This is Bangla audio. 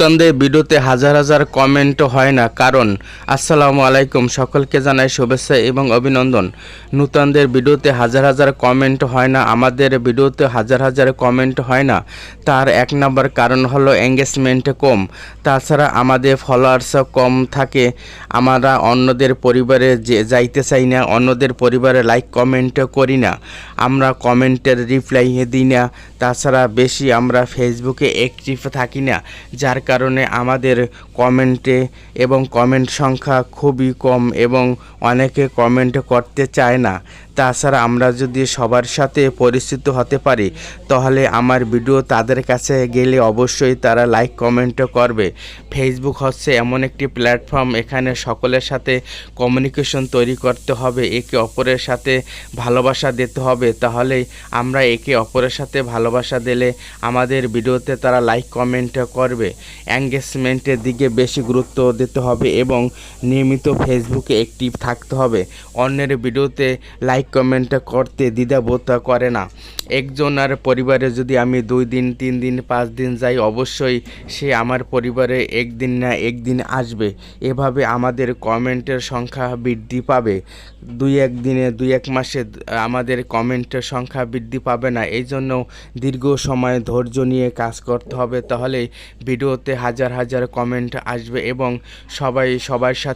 নূতনদের ভিডিওতে হাজার হাজার কমেন্ট হয় না। কারণ, আসসালামু আলাইকুম, সকলকে জানাই শুভেচ্ছা এবং অভিনন্দন। নূতনদের ভিডিওতে হাজার হাজার কমেন্ট হয় না, আমাদের ভিডিওতে হাজার হাজার কমেন্ট হয় না। তার এক নম্বর কারণ হলো এঙ্গেজমেন্ট কম। তাছাড়া আমাদের ফলোয়ার্সও কম থাকে। আমরা অন্যদের পরিবারে যে যাইতে চাই না, অন্যদের পরিবারে লাইক কমেন্ট করি না। আমরা কমেন্টের রিপ্লাই দিই না। তাছাড়া বেশি আমরা ফেসবুকে অ্যাক্টিভ থাকি না। যার কারণে আমাদের কমেন্টে এবং কমেন্ট সংখ্যা খুবই কম এবং অনেকে কমেন্ট করতে চায় না। তাছাড়া আমরা যদি সবার সাথে পরিচিত হতে পারি, তাহলে আমার ভিডিও তাদের কাছে গেলে অবশ্যই তারা লাইক, কমেন্ট করবে। ফেসবুক হচ্ছে এমন একটি প্ল্যাটফর্ম, এখানে সকলের সাথে কমিউনিকেশন তৈরি করতে হবে, একে অপরের সাথে ভালোবাসা দিতে হবে। তাহলে আমরা একে অপরের সাথে ভালোবাসা দিলে আমাদের ভিডিওতে তারা লাইক, কমেন্ট করবে। এঙ্গেজমেন্টের দিকে বেশি গুরুত্ব দিতে হবে এবং নিয়মিত ফেসবুকে অ্যাক্টিভ থাকতে হবে। অন্যের ভিডিওতে লাইক, কমেন্ট করতে দ্বিধাবোধ করে না। একজনের পরিবারে যদি আমি দুই দিন, তিন দিন, পাঁচ দিন যাই, অবশ্যই সে আমার পরিবারে একদিন না একদিন আসবে। এভাবে আমাদের কমেন্টের সংখ্যা বৃদ্ধি পাবে। দুই এক দিনে, দুই এক মাসে আমাদের কমেন্টের সংখ্যা বৃদ্ধি পাবে না। এই জন্য দীর্ঘ সময় ধৈর্য নিয়ে কাজ করতে হবে। তাহলে হাজার হাজার কমেন্ট আসবে এবং সবাই সবার সাথে